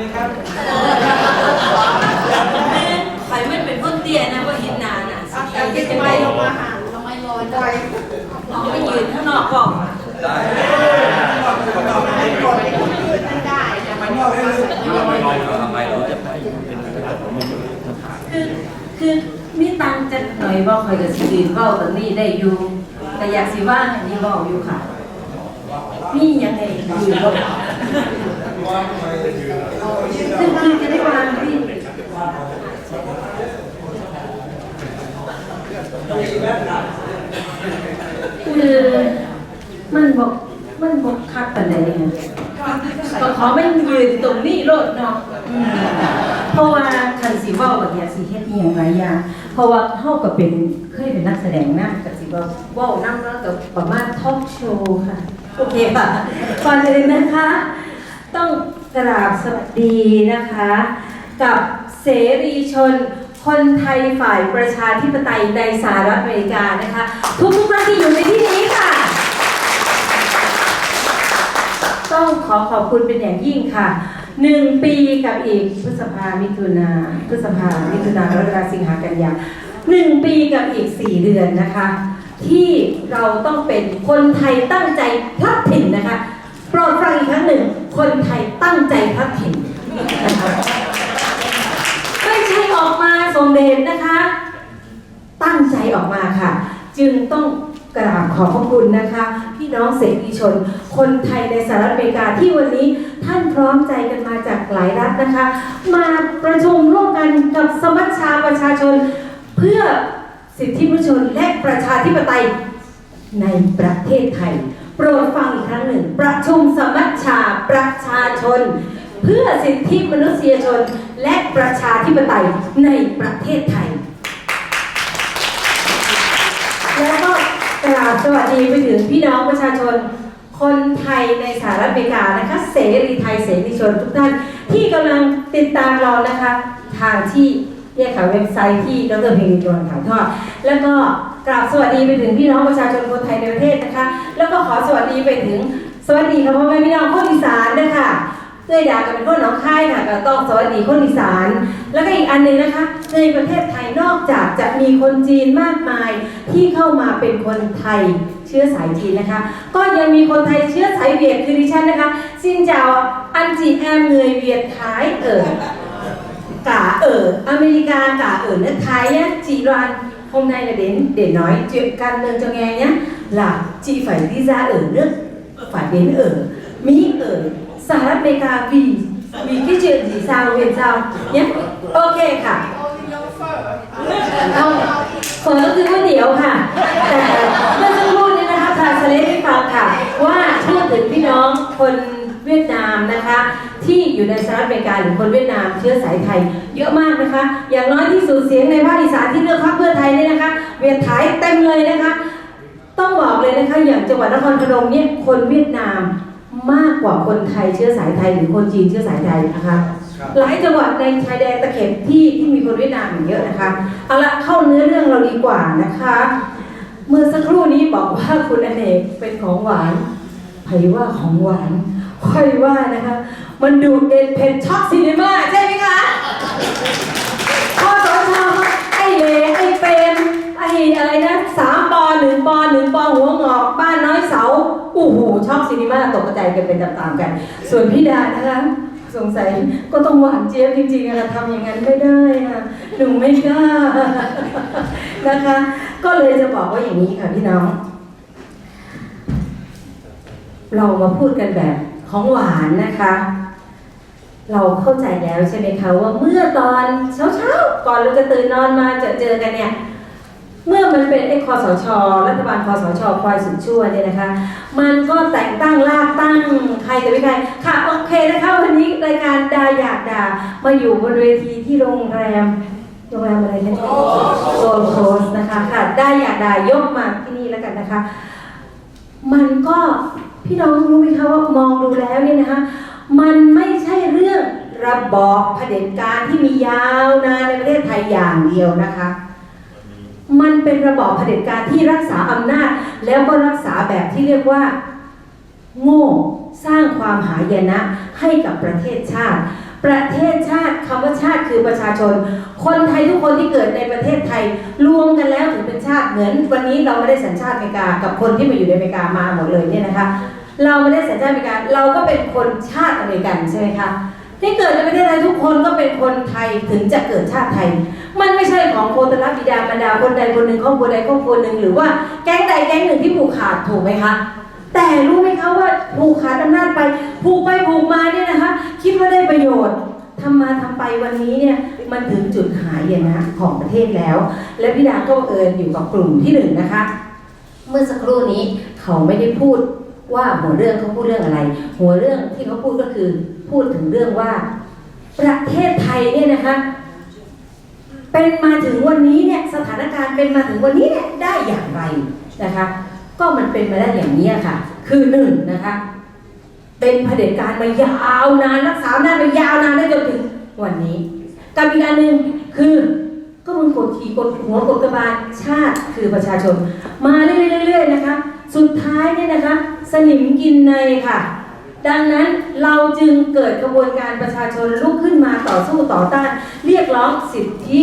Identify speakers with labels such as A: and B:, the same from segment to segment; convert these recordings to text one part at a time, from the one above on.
A: ด่าเลยครับ
B: ใครไม่เป็นคนเตี้ยนะว่าเห็นนานอะสิ
A: เอา
B: เห็
A: เก็
B: น
A: บ
B: จะ
A: ไว้
B: ได้
A: ลงมาหา
B: ทำไมลอย
A: ปล่อย
B: ออกไปยืนข้างนอกก่อน
A: ให้ปล่อยให้คนอื่นไม่ได้จะมาย่อให้ลึก
B: คือคือมีตังค์จะหน่อยบอกคอยกับสิยืนเว้าตรงนี้ได้อยู่ แต่อยากสิว่าอันนี้บอกอยู่ค่ะนี่ยังไงยืนก็ คืออจะได้วางที่คือมันบอกมันบอกคักกันเลยก็ขอไม่ยืนตรงนี้โลดเนาะเพราะว่าคันสิเว่าแบบเนี้ยสิเฮ็ดอีหยังหลายอย่างเพราะว่าเฮาก็เป็นเคยเป็นนักแสดงนะก็สิว่าว้านำแล้วก็ประมาณทอล์กโชว์ค่ะ โอเคค่ะก่อนอื่นนะคะ ต้องกราบสวัสดีนะคะ กับเสรีชน คนไทยฝ่ายประชาธิปไตยในสหรัฐอเมริกานะคะทุกทุกๆท่านที่อยู่ในที่นี้ค่ะ ต้องขอขอบคุณเป็นอย่างยิ่งค่ะหนึ่งปีกับอีกพฤษภามิถุนาพฤษภามิถุนากรกฎาสิงหากันยาหนึ่งปีกับอีกสี่เดือนนะคะ ที่เราต้องเป็นคนไทยตั้งใจพลัดถิ่นนะคะ โปรดฟังอีกครั้งหนึ่ง คนไทยตั้งใจพลัดถิ่นนะคะไม่ใช่ออกมาส่งเดชนะคะ ตั้งใจออกมาค่ะ จึงต้องกราบขอบพระคุณนะคะ พี่น้องเสรีชน คนไทยในสหรัฐอเมริกาที่วันนี้ท่านพร้อมใจกันมาจากหลายรัฐนะคะ มาประชุมร่วมกันกับสมัชชาประชาชน เพื่อสิทธิมนุษยชนและประชาธิปไตยในประเทศไทย ปรดฟังอีกครั้งหนึ่ง ประชุมสมัชชาประชาชน เพื่อสิทธิมนุษยชน และประชาธิปไตยในประเทศไทย แล้วก็กราบสวัสดีไปถึงพี่น้องประชาชน คนไทยในสหรัฐอเมริกานะคะ เสรีไทยเสรีชนทุกท่าน ที่กำลังติดตามเรานะคะ ทางที่เนี่ยค่ะเว็บไซต์ที่ดรเพลงจวนถ่ายทอดแล้วก็กราบสวัสดีไปถึงพี่น้องประชาชนคนไทยในประเทศนะคะ แล้วก็ขอสวัสดีไปถึงสวัสดีค่ะพ่อแม่พี่น้องคนอีสานนะคะเอ้ยดากันเป็นคนหนองคายค่ะก็ต้องสวัสดีคนอีสาน แล้วก็อีกอันหนึงนะคะ ในประเทศไทยนอกจากจะมีคนจีนมากมายที่เข้ามาเป็นคนไทยเชื้อสายจีนนะคะ ก็ยังมีคนไทยเชื้อสายเวียดคือดิฉันนะคะซินเจาอันจีแอมเงยเวียดท้ายเอ่ย cả ở America cả ở nước Thái nhé chị Loan hôm nay là đến để nói chuyện can đơn cho nghe nhé là chị phải đi ra ở nước phải đến ở Mỹ ở Sa Rát America vì vì cái chuyện gì sao vì sao nhé ok ค่ะ เอาเปิดก็คือก๋วยเตี๋ยวค่ะ แต่เมื่อสักครู่นี้นะคะทางสเลฟให้ฟังค่ะ ว่าพูดถึงพี่น้องคน เวียดนามนะคะ ที่อยู่ในสหรัฐอเมริกาหรือคนเวียดนามเชื้อสายไทย เยอะมากนะคะ อย่างน้อยที่สุดเสียงในภาคอีสานที่เลือกพรรคเพื่อไทยเนี่ยนะคะ เวียดไทยเต็มเลยนะคะ ต้องบอกเลยนะคะอย่างจังหวัดนครพนมเนี่ยคนเวียดนามมากกว่าคนไทยเชื้อสายไทยหรือคนจีนเชื้อสายไทยนะคะหลายจังหวัดในชายแดนตะเข็บที่ที่มีคนเวียดนามอยู่เยอะนะคะเอาละเข้าเนื้อเรื่องเราดีกว่านะคะ เมื่อสักครู่นี้บอกว่าคุณอเนกเป็นของหวานไผว่าของหวาน ค่อยว่านะคะ มันดูเด่นเพนช็อกซีนีมาใช่ไหมคะข้อสอชอไอ้เลไอ้เป็นไอ้อะไรนะสามปอหนึ่งปอหนึ่งปอหัวงอก บ้านน้อยเสาโอ้โหช็อกซีนีมาตกกระจกันเป็นตามๆกัน ส่วนพี่ดานะคะสงสัยก็ต้องหวานเจี๊ยบจริงๆอะทำอย่างนั้นไม่ได้อะหนูไม่กล้านะคะ ก็เลยจะบอกว่าอย่างนี้ค่ะพี่น้อง เรามาพูดกันแบบ ของหวานนะคะ เราเข้าใจแล้วใช่ไหมคะว่าเมื่อตอนเช้าๆก่อนเราจะตื่นนอนมาเจอเจอกันเนี่ยเมื่อมันเป็นไอ้คอสช รัฐบาลคอสชคอยสุดชั่วเนี่ยนะคะ มันก็แต่งตั้งลากตั้งใครจะไม่ใครค่ะโอเคนะคะวันนี้รายการดาอยากด่ามาอยู่บนเวทีที่โรงแรมโรงแรมอะไรนะโซลโคสนะคะค่ะได้อยากด่ายกมาที่นี่แล้วกันนะคะ มันก็ พี่น้องรู้ไหมคะว่ามองดูแล้วเนี่ยนะคะมันไม่ใช่เรื่องระบอบเผด็จการที่มียาวนานในประเทศไทยอย่างเดียวนะคะ มันเป็นระบอบเผด็จการที่รักษาอำนาจ แล้วก็รักษาแบบที่เรียกว่า โง่สร้างความหายนะให้กับประเทศชาติ ประเทศชาติคำว่าชาติคือประชาชน คนไทยทุกคนที่เกิดในประเทศไทย รวมกันแล้วถึงเป็นชาติเหมือนวันนี้เราไม่ได้สัญชาติอเมริกา กับคนที่มาอยู่ในอเมริกามาหมดเลยเนี่ยนะคะ เราไม่ได้สัญชาติอเมริกาเราก็เป็นคนชาติอเมริกันใช่ไหมคะที่เกิดในประเทศไทยทุกคนก็เป็นคนไทยถึงจะเกิดชาติไทย มันไม่ใช่ของโคตรบิดามารดาคนใดคนหนึ่งครอบครัวใดครอบครัวหนึ่งหรือว่าแก๊งใดแก๊งหนึ่งที่ผูกขาดถูกไหมคะแต่รู้ไหมคะว่าผูกขาดอำนาจไปผูกไปผูกมาเนี่ยนะคะ คิดว่าได้ประโยชน์ทำมาทำไปวันนี้เนี่ยมันถึงจุดหายนะของประเทศแล้ว และพี่ดาก็เอิญอยู่กับกลุ่มที่หนึ่งนะคะ เมื่อสักครู่นี้เขาไม่ได้พูด ว่าหัวเรื่องเขาพูดเรื่องอะไร หัวเรื่องที่เขาพูดก็คือ พูดถึงเรื่องว่า ประเทศไทยเนี่ยนะคะ เป็นมาถึงวันนี้เนี่ยสถานการณ์เป็นมาถึงวันนี้เนี่ยได้อย่างไรนะคะ ก็มันเป็นมาได้อย่างนี้ค่ะ คือหนึ่งนะคะ เป็นเผด็จการมายาวนานรักษาอำนามายาวนานได้จนถึงวันนี้กับอีกอันหนึ่งคือก็มึงกดขี่กดหัวกดกระบาลชาติคือประชาชน มาเรื่อยๆๆนะคะ สุดท้ายเนี่ยนะคะ สนิมกินในค่ะ ดังนั้นเราจึงเกิดกระบวนการประชาชนลุกขึ้นมาต่อสู้ต่อต้าน เรียกร้องสิทธิ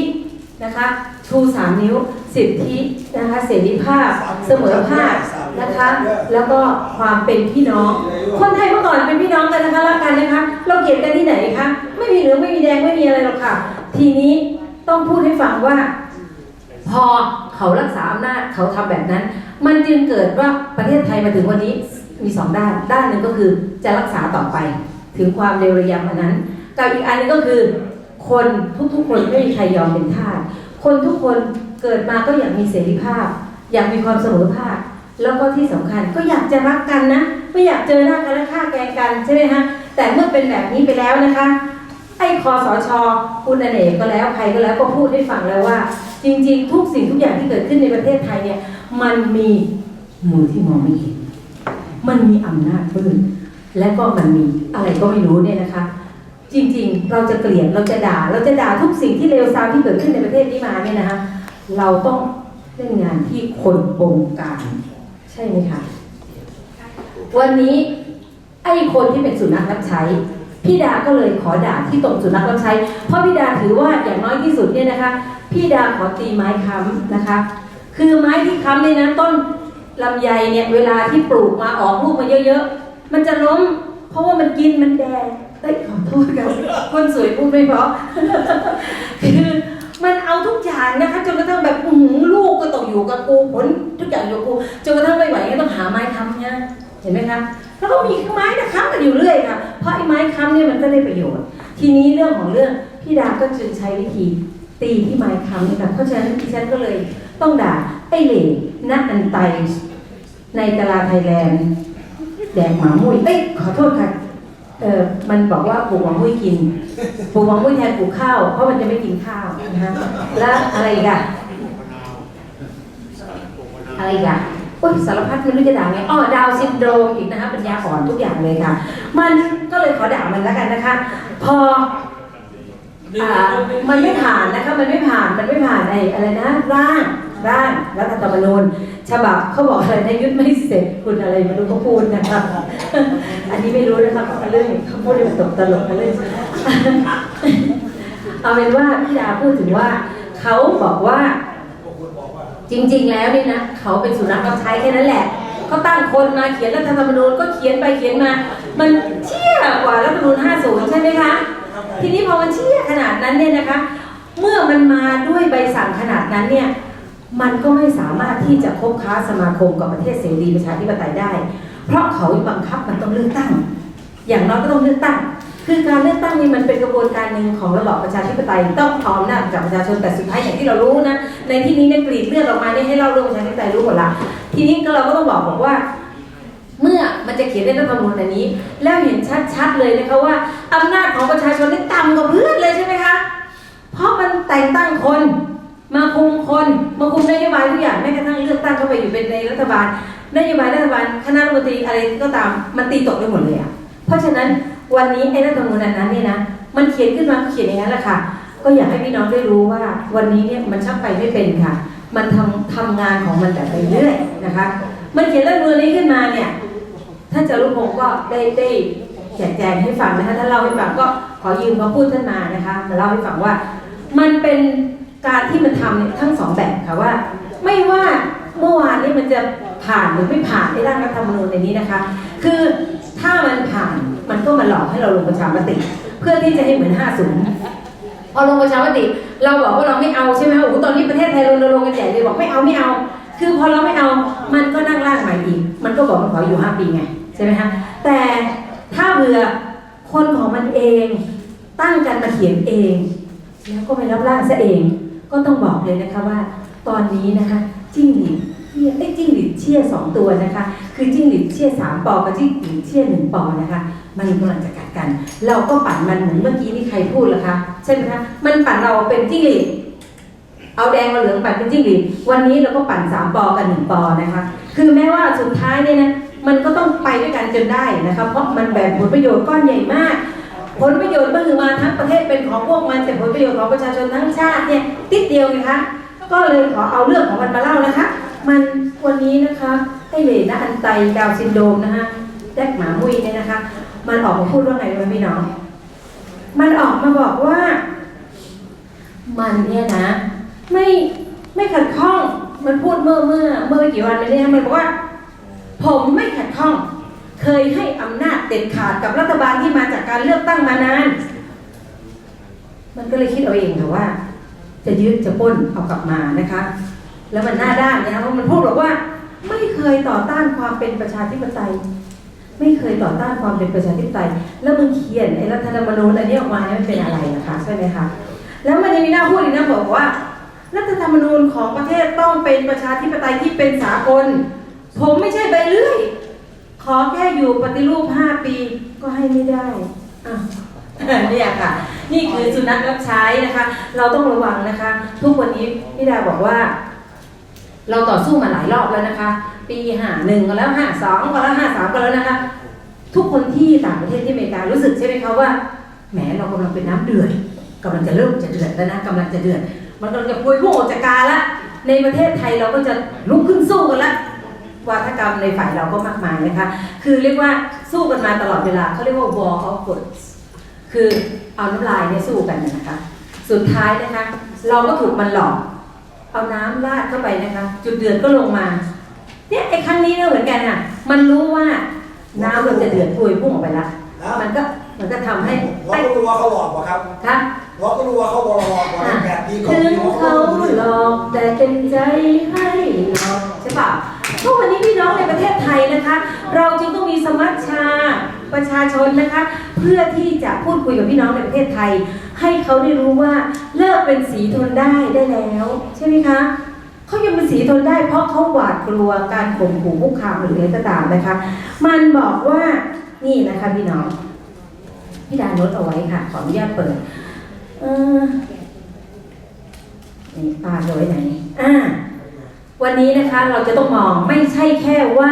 B: นะคะ ชูสามนิ้ว สิทธินะคะเสรีภาพ เสมอภาคนะคะ แล้วก็ความเป็นพี่น้อง คนไทยเมื่อก่อนเป็นพี่น้องกันนะคะรักกันนะคะ เราเกลียดกันที่ไหนคะไม่มีเหลืองไม่มีแดงไม่มีอะไรหรอกค่ะ ทีนี้ต้องพูดให้ฟังว่า พอเขารักษาอำนาจเขาทำแบบนั้น มันจึงเกิดว่าประเทศไทยมาถึงวันนี้มีสองด้าน ด้านหนึ่งก็คือจะรักษาต่อไปถึงความเร็วระยำอันนั้นกับอีกอันนึงก็คือ คนทุกๆคนไม่มีใครยอมเป็นทาสคนทุกคนเกิดมาก็อยากมีเสรีภาพ อยากมีความเสมอภาคแล้วก็ที่สำคัญก็อยากจะรักกันนะ ไม่อยากเจอหน้ากันและฆ่าแกงกันใช่ไหมฮะแต่เมื่อเป็นแบบนี้ไปแล้วนะคะ ไอ้คอสชคุณอเนกก็แล้วใครก็แล้วก็พูดให้ฟังแล้วว่า จริง ๆ ทุกสิ่งทุกอย่างที่เกิดขึ้นในประเทศไทยเนี่ย มันมีมือที่มองไม่เห็น มันมีอำนาจมืดและก็มันมีอะไรก็ไม่รู้เนี่ยนะคะ จริงๆ เราจะเกลียดเราจะด่า เราจะด่าทุกสิ่งที่เลวทรามที่เกิดขึ้นในประเทศนี้มาเนี่ยนะคะเราต้องเล่นงานที่คนบงการ ใช่ไหมคะวันนี้ไอ้คนที่เป็นสุนัขรับใช้พี่ดาก็เลยขอด่าที่ตรงสุนัขรับใช้ เพราะพี่ดาถือว่าอย่างน้อยที่สุดเนี่ยนะคะ พี่ดาขอตีไม้ค้ำนะคะ คือไม้ที่ค้ำเนี่ยนะต้นลำไยเนี่ยเวลาที่ปลูกมาออกลูกมาเยอะๆ มันจะล้ม เพราะว่ามันกินมันแดงเอ้ยขอโทษครับคนสวยพูดไม่เพราะคือมันเอาทุกอย่างนะคะจนกระทั่งแบบหือลูกก็ตกอยู่กับกูผลทุกอย่างอยู่กับกูจนกระทั่งไม่ไหวก็ต้องหาไม้ค้ำเนี่ยเห็นไหมคะแล้วก็มีไม้นะค้ำกันอยู่เรื่อยค่ะเพราะไอ้ไม้ค้ำเนี่ยมันก็ได้ประโยชน์ ทีนี้เรื่องของเรื่องพี่ดาก็จึงใช้วิธีตีที่ไม้ค้ำนะคะเพราะฉะนั้นดิฉันก็เลย ต้องด่าไอ้เหล่นักอันไตในตลาดไทยแลนด์แดกหมามุ้ยเอ้ยขอโทษค่ะเออมันบอกว่าปลูกหมามุ้ยกินปลูกหวังมุ้ยแทนปลูกข้าว เพราะมันจะไม่กินข้าวนะคะแล้วอะไรอีกอะอะไรอีกอะโอ้ยสารพัดไม่รู้จะด่าไงอ้อดาวซินโดรมอีกนะคะป็นยาอ่อนทุกอย่างเลยค่ะ มันก็เลยขอด่ามันแล้วกันนะคะ พออ่ามันไม่ผ่านนะคะ มันไม่ผ่านมันไม่ผ่านไอ้อะไรนะร่าง ร่างรัฐธรรมนูญฉบับเขาบอกอะไรนะยุทธไม่เสร็จคุณอะไรไม่รู้เขาพูดนะคะอันนี้ไม่รู้นะคะเขาเรื่องเขาพูดเรื่องตกตลกกันเลยเอาเป็นว่าพี่ดาพูดถึงว่าเขาบอกว่า จริง ๆ แล้วนี่นะเขาเป็นสุนัขรับใช้แค่นั้นแหละเขาตั้งคนมาเขียนรัฐธรรมนูญก็เขียนไปเขียนมา มันเชี่ยกว่ารัฐธรรมนูญ50 ใช่ไหมคะ ทีนี้พอมันเชี่ยขนาดนั้นเนี่ยนะคะ เมื่อมันมาด้วยใบสั่งขนาดนั้นเนี่ย มันก็ไม่สามารถที่จะคบค้าสมาคมกับประเทศเสรีประชาธิปไตยได้ เพราะเขาบังคับมันต้องเลือกตั้ง อย่างน้อยก็ต้องเลือกตั้ง คือการเลือกตั้งนี่มันเป็นกระบวนการหนึ่งของระบอบประชาธิปไตยต้องเอาอำนาจจากประชาชนแต่สุดท้ายอย่างที่เรารู้นะในที่นี้เนี่ยกรีดเลือดออกมาเนี่ยให้เล่าเรื่องประชาธิปไตยรู้หมดละทีนี้ก็เราก็ต้องบอกบอกว่าเมื่อมันจะเขียนในรัฐธรรมนูญอันนี้ แล้วเห็นชัดๆเลยนะคะว่าอำนาจของประชาชนนี่ต่ำกว่าเพื่อนเลยใช่ไหมคะ เพราะมันแต่งตั้งคน มาคุมคนมาคุมนโยบายทุกอย่างแม้กระทั่งเลือกตั้งเข้าไปอยู่เป็นในรัฐบาลนโยบายรัฐบาลคณะรัฐมนตรีอะไรก็ตามมันตีตกไปหมดเลยอะเพราะฉะนั้นวันนี้ไอ้รัฐธรรมนูญนนั้นเนี่ยนะมันเขียนขึ้นมาก็เขียนอย่างนั้นแหละค่ะ ก็อยากให้พี่น้องได้รู้ว่าวันนี้เนี่ยมันชักไปไม่เป็นค่ะ มันทำทำงานของมันแบบไปเรื่อยนะคะ มันเขียนรัฐธรรมนูญนี้ขึ้นมาเนี่ยท่านจารุพงศ์ก็ได้ได้แจกแจงให้ฟังนะคะท่านเล่าให้ฟังก็ขอยืมเขาพูดท่านมานะคะมาเล่าให้ฟังว่า มันเป็น การที่มันทำเนี่ยทั้งสองแบบค่ะว่า ไม่ว่าเมื่อวานนี้มันจะผ่านหรือไม่ผ่านในร่างรัฐธรรมนูญในนี้นะคะ คือถ้ามันผ่านมันก็มาหลอกให้เราลงประชามติ เพื่อที่จะให้เหมือน 50 พอลงประชามติ เราบอกว่าเราไม่เอาใช่ไหมโอ้โหตอนนี้ประเทศไทยรณรงค์กันใหญ่เลยบอกไม่เอาไม่เอา คือพอเราไม่เอามันก็นั่งร่างใหม่อีก มันก็บอกมันขออยู่ห้าปีไงใช่ไหมคะแต่ถ้าเผื่อคนของมันเองตั้งกันมาเขียนเอง แล้วก็ไปรับร่างซะเอง ก็ต้องบอกเลยนะคะว่า ตอนนี้นะคะจิ้งหรีดเชี่ยไอ้จิ้งหรีดเชี่ยสองตัวนะคะ คือจิ้งหรีดเชี่ยสามปอกับจิ้งหรีดเชี่ยหนึ่งปอนะคะ มันกำลังจะกัดกัน เราก็ปั่นมันเหมือนเมื่อกี้นี่ใครพูดเหรอคะใช่ไหมคะมันปั่นเราเป็นจิ้งหรีดเอาแดงมาเหลืองปั่นเป็นจิ้งหรีดวันนี้เราก็ปั่นสามปอกับหนึ่งปอนะคะ คือแม้ว่าสุดท้ายเนี่ยนะมันก็ต้องไปด้วยกันจนได้นะคะ เพราะมันแบ่งผลประโยชน์ก้อนใหญ่มาก ผลประโยชน์ก็คือมาทั้งประเทศเป็นของพวกมันแต่ผลประโยชน์ของประชาชนทั้งชาติเนี่ยติดเดียวไงคะก็เลยขอเอาเรื่องของมันมาเล่านะคะ มันวันนี้นะคะไอเหลนะอันไตดาวซินโดมนะคะแดกหมามุยเนี่ยนะคะ มันออกมาพูดว่าไงรู้ไหมพี่น้อง มันออกมาบอกว่า มันเนี่ยนะ ไม่ไม่ขัดข้องมันพูดเมื่อเมื่อเมื่อไม่กี่วันมาเนี่ยมันบอกว่า ผมไม่ขัดข้อง เคยให้อำนาจเด็ดขาดกับรัฐบาลที่มาจากการเลือกตั้งมานาน มันก็เลยคิดเอาเองค่ะว่า จะยึดจะป้นเอากลับมานะคะ แล้วมันหน้าด้านนะคะเพราะมันพูดบอกว่า ไม่เคยต่อต้านความเป็นประชาธิปไตย ไม่เคยต่อต้านความเป็นประชาธิปไตย แล้วมึงเขียนไอ้รัฐธรรมนูญอันนี้ออกมาเนี่ยมันเป็นอะไรนะคะใช่ไหมคะแล้วมันยังมีหน้าพูดอีกนะบอกว่ารัฐธรรมนูญของประเทศต้องเป็นประชาธิปไตยที่เป็นสากล ผมไม่ใช่ใบเลื่อย ขอแค่อยู่ปฏิรูป5ปีก็ให้ไม่ได้อะเนี่ยค่ะ นี่คือสุนัขรับใช้นะคะ เราต้องระวังนะคะ ทุกวันนี้พี่ดาบอกว่า เราต่อสู้มาหลายรอบแล้วนะคะ ปีห้าหนึ่งก็แล้วห้าสองก็แล้วห้าสามก็แล้วนะคะ ทุกคนที่ต่างประเทศที่อเมริการู้สึกใช่ไหมคะว่าแหมเรากำลังเป็นน้ำเดือดกำลังจะเริ่มจะเดือดแล้วนะกำลังจะเดือด มันกำลังจะพวยพุ่งออกจากกาละในประเทศไทยเราก็จะลุกขึ้นสู้กันละ วาทกรรมในฝ่ายเราก็มากมายนะคะ คือเรียกว่าสู้กันมาตลอดเวลาเขาเรียกว่า war of words คือเอาน้ำลายเนี่ยสู้กันนะคะ สุดท้ายนะคะ เราก็ถูกมันหลอก เอาน้ำราดเข้าไปนะคะ จุดเดือดก็ลงมา เนี่ยไอ้ครั้งนี้ก็เหมือนกันอะ มันรู้ว่าน้ำเราจะเดือดพวยพุ่งออกไปละ
C: แล้ว
B: มันก็มันก็ทำให้
C: เราก็รู้ว่าเขาหลอกป่ะครับ
B: ค่ะ
C: เราก็รู้ว่าเขาหลอกว่าแบบนี้ก่อน
B: ถึง
C: ที่
B: เขาหลอกแต่เต็มใจให้หลอกใช่ปะทุ กวันนี้พี่น้องในประเทศไทยนะคะ เราจึงต้องมีสมัชชาประชาชนนะคะ เพื่อที่จะพูดคุยกับพี่น้องในประเทศไทย ให้เขาได้รู้ว่าเลิกเป็นสีทนได้ได้แล้ว ใช่ไหมคะเขายังเป็นสีทนได้เพราะเขาหวาดกลัวการข่มขู่คุกคามหรืออะไรก็ตามนะคะ มันบอกว่านี่นะคะพี่น้องพี่ดาโน้ตเอาไว้ค่ะ ขออนุญาตเปิด เออนี่ปาดไว้ไหน อ่า วันนี้นะคะเราจะต้องมองไม่ใช่แค่ว่า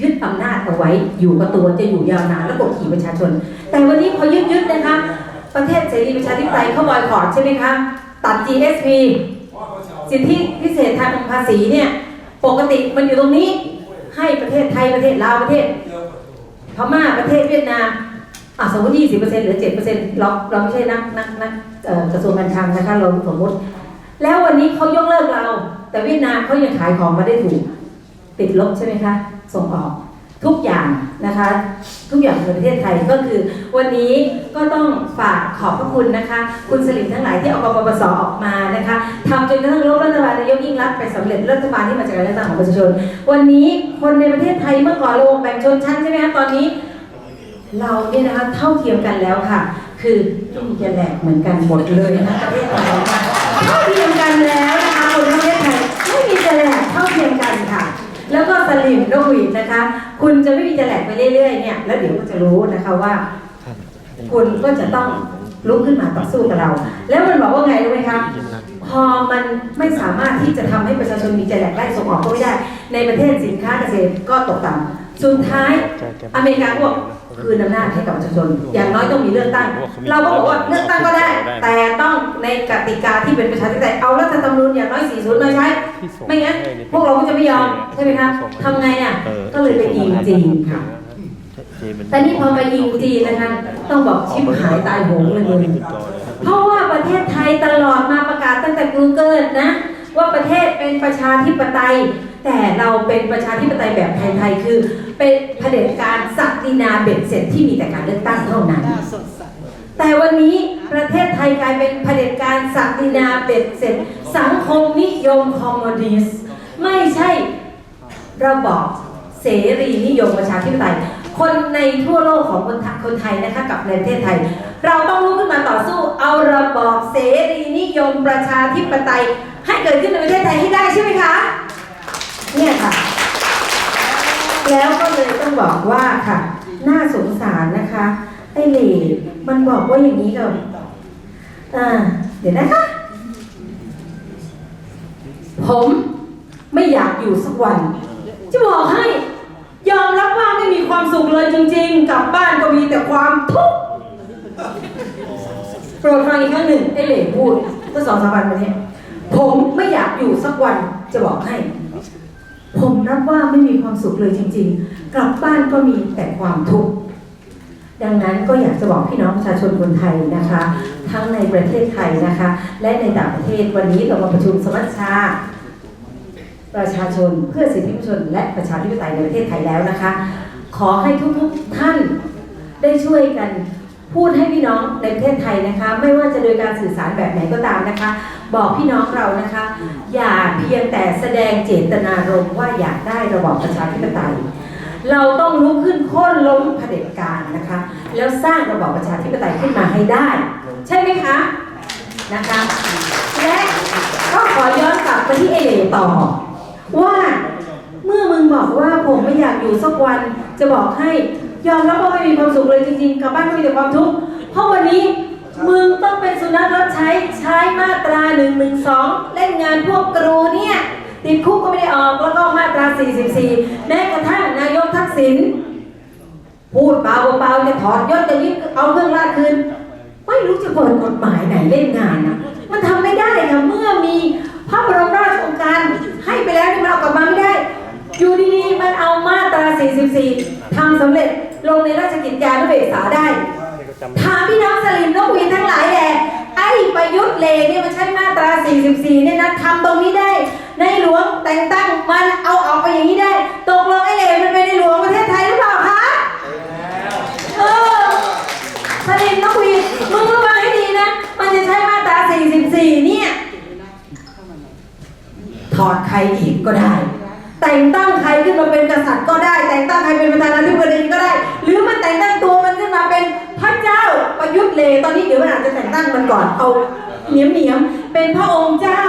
B: ยึดอำนาจเอาไว้อยู่กับตัวจะอยู่ยาวนานแล้วกดขี่ประชาชน แต่วันนี้พอยึดยึดนะคะ ประเทศเสรีประชาธิปไตยเขาบอยคอรดใช่ไหมคะตัด GSP สิทธิพิเศษทางภาษีเนี่ยปกติมันอยู่ตรงนี้ให้ประเทศไทยประเทศลาวประเทศพม่าประเทศเวียดนามอะสมมติ 20%เหรือ 7%เราเราไม่ใช่นักนักนักกระทรวงการคลังนะคะเราสมมติ แล้ววันนี้เขายกเลิกเรา แต่เวียดนามเขายังขายของมาได้ถูก ติดลบใช่ไหมคะ ส่งออกทุกอย่างนะคะ ทุกอย่างในประเทศไทยก็คือ วันนี้ก็ต้องฝากขอบพระคุณนะคะ คุณสลิมทั้งหลายที่เอากปปสออกมานะคะทำจนกระทั่งลบรัฐบาลนายกยิ่งรักษณ์ไปสำเร็จรัฐบาลที่มาจากการเลือกตั้งของประชาชน วันนี้คนในประเทศไทยเมื่อก่อนเราแบ่งชนชั้นใช่ไหมคะตอนนี้ เราเนี่ยนะคะเท่าเทียมกันแล้วค่ะ คือไม่มจะแหลกเหมือนกันหมดเลยนะคะประเทศไทยนะคะเท่าเทียมกันแล้วาเทียมกันค่ะ แล้วก็สลิมนกหวีดนะคะ คุณจะไม่มีจะแหลกไปเรื่อยๆเนี่ยแล้วเดี๋ยวก็จะรู้นะคะว่า คุณก็จะต้องลุกขึ้นมาต่อสู้กับเรา แล้วมันบอกว่าไงรู้ไหมคะพอมันไม่สามารถที่จะทำให้ประชาชนมีจะแหลกไล่ส่งออกก็ไม่ได้ ในประเทศสินค้าเกษตรก็ตกต่ำ สุดท้ายอเมริกาก็บอกคืนอำนาจให้กับประชาชน อย่างน้อยต้องมีเลือกตั้ง เราก็บอกว่าเลือกตั้งก็ได้ แต่ต้องในกติกาที่เป็นประชาธิปไตยเอารัฐธรรมนูญอย่างน้อย 40มาใช้ ไม่งั้นพวกเราก็จะไม่ยอมใช่ไหมคะทำไงอะก็เลยไปยิงจีนค่ะแต่นี่พอมายิงจีนนะคะต้องบอกชิบหายตายโหงเลยมึงเพราะว่าประเทศไทยตลอดมาประกาศตั้งแต่กูเกิลนะว่าประเทศเป็นประชาธิปไตย แต่เราเป็นประชาธิปไตยแบบไทยๆคือ เป็นเผด็จการศักดินาเบ็ดเสร็จที่มีแต่การเลือกตั้งเท่านั้น แต่วันนี้ประเทศไทยกลายเป็นเผด็จการศักดินาเบ็ดเสร็จ สังคมนิยมคอมมอนิสต์ไม่ใช่ระบอบเสรีนิยมประชาธิปไตยคนในทั่วโลกของคนไทยคนไทยนะคะกับประเทศไทย เราต้องลุกขึ้นมาต่อสู้ เอาระบอบเสรีนิยมประชาธิปไตย ให้เกิดขึ้นในประเทศไทยให้ได้ใช่ไหมคะ เนี่ยค่ะ แล้วก็เลยต้องบอกว่าค่ะ น่าสงสารนะคะไอ้เหล่มันบอกว่าอย่างนี้กับอ่าเดี๋ยวนะคะ ผมไม่อยากอยู่สักวัน จะบอกให้ ยอมรับว่าไม่มีความสุขเลยจริง ๆ กลับบ้านก็มีแต่ความทุกข์โปรดฟังอีกครั้งหนึ่งไอ้เหล่พูดเมื่อสองสามวันมาเนี้ยผมไม่อยากอยู่สักวันจะบอกให้ ผมรับว่าไม่มีความสุขเลยจริง ๆ กลับบ้านก็มีแต่ความทุกข์ดังนั้นก็อยากจะบอกพี่น้องประชาชนคนไทยนะคะ ทั้งในประเทศไทยนะคะ และในต่างประเทศวันนี้เรามาประชุมสมัชชา ประชาชนเพื่อสิทธิมนุษยชน และประชาธิปไตยในประเทศไทยแล้วนะคะ ขอให้ทุกๆท่านได้ช่วยกัน พูดให้พี่น้องในประเทศไทยนะคะ ไม่ว่าจะโดยการสื่อสารแบบไหนก็ตามนะคะ บอกพี่น้องเรานะคะ อย่าเพียงแต่แสดงเจตนารมณ์ว่าอยากได้ระบอบประชาธิปไตย เราต้องลุกขึ้นโค่นล้มเผด็จการนะคะ แล้วสร้างระบอบประชาธิปไตยขึ้นมาให้ได้ ใช่ไหมคะนะคะและก็ขอย้อนกลับไปที่เอเลต่อ ว่าเมื่อมึงบอกว่าผมไม่อยากอยู่สักวันจะบอกให้ ยอมรับว่าไม่มีความสุขเลยจริงๆกลับบ้านก็มีแต่ความทุกข์เพราะวันนี้มึงต้องเป็นสุนัขรับใช้ใช้มาตรา1นึเล่นงานพวกกรูเนี่ยติดคุกก็ไม่ได้ออกแล้วก็มาตรา 44 แม้กระทั่งนายกทักษิณพูดเบาๆเบาจะถอดยศจะยึดเอาเครื่องราชคืนไม่รู้จะเปิดกฎหมายไหนเล่นงานนะมันทำไม่ได้ค่ะเมื่อมีพระบรมราชโองการให้ไปแล้วนี่มันเอากลับมาไม่ได้ อยู่ดีๆมันเอามาตรา 44ทำสำเร็จ ลงในราชกิจจานุเบกษาได้ถามพี่น้องสลิมนกหวีดทั้งหลายแหละไอ้ประยุทธ์เลเนี่ยมันใช้มาตรา 44 เนี่ยนะทำตรงนี้ได้ ในหลวงแต่งตั้งมันเอาออกไปอย่างนี้ได้ ตกลงไอ้เลมันเป็นในหลวงประเทศไทยหรือเปล่าคะเออสลิมนกหวีดมึงระวังให้ดีนะ มันจะใช้มาตรา 44 เนี่ย ถอดใครอีกก็ได้ แต่งตั้งใครขึ้นมาเป็นกษัตริย์ก็ได้ แต่งตั้งใครเป็นประธานาธิบดีก็ได้ หรือมันแต่งตั้งตัวมันขึ้นมาเป็นพระเจ้าประยุทธ์เลยตอนนี้เดี๋ยวมันอาจจะแต่งตั้งมันก่อนเอาเหนียมเหนียมเป็นพระองค์เจ้า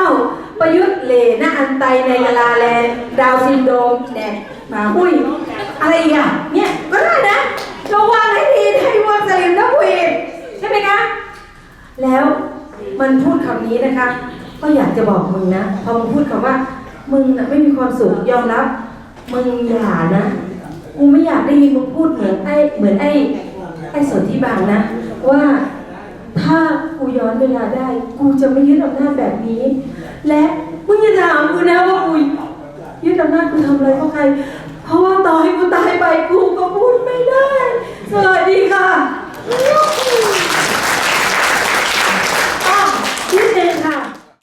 B: ประยุทธ์เลนะอันไตในยาลาแลนด์ดาวซินโดมแดกหมาหุ้ยอะไรอะเนี่ยก็ได้นะระวังให้ดีให้ว่าสลิมนะวีดใช่ไหมคะแล้วมันพูดคำนี้นะคะ ก็อยากจะบอกมึงนะพอมึงพูดคำว่า มึงนะไม่มีความสุขยอมรับ มึงอย่านะ กูไม่อยากได้ยินมึงพูดเหมือนไอ้เหมือนไอ้ไอ้สนที่บางนะ ว่าถ้ากูย้อนเวลาได้ กูจะไม่ยึดอำนาจแบบนี้ และมึงอย่าถามกูนะว่ากูยึดอำนาจกูทำอะไรเพราะใคร เพราะว่าต่อให้กูตายไปกูก็พูดไม่ได้ สวัสดีค่ะ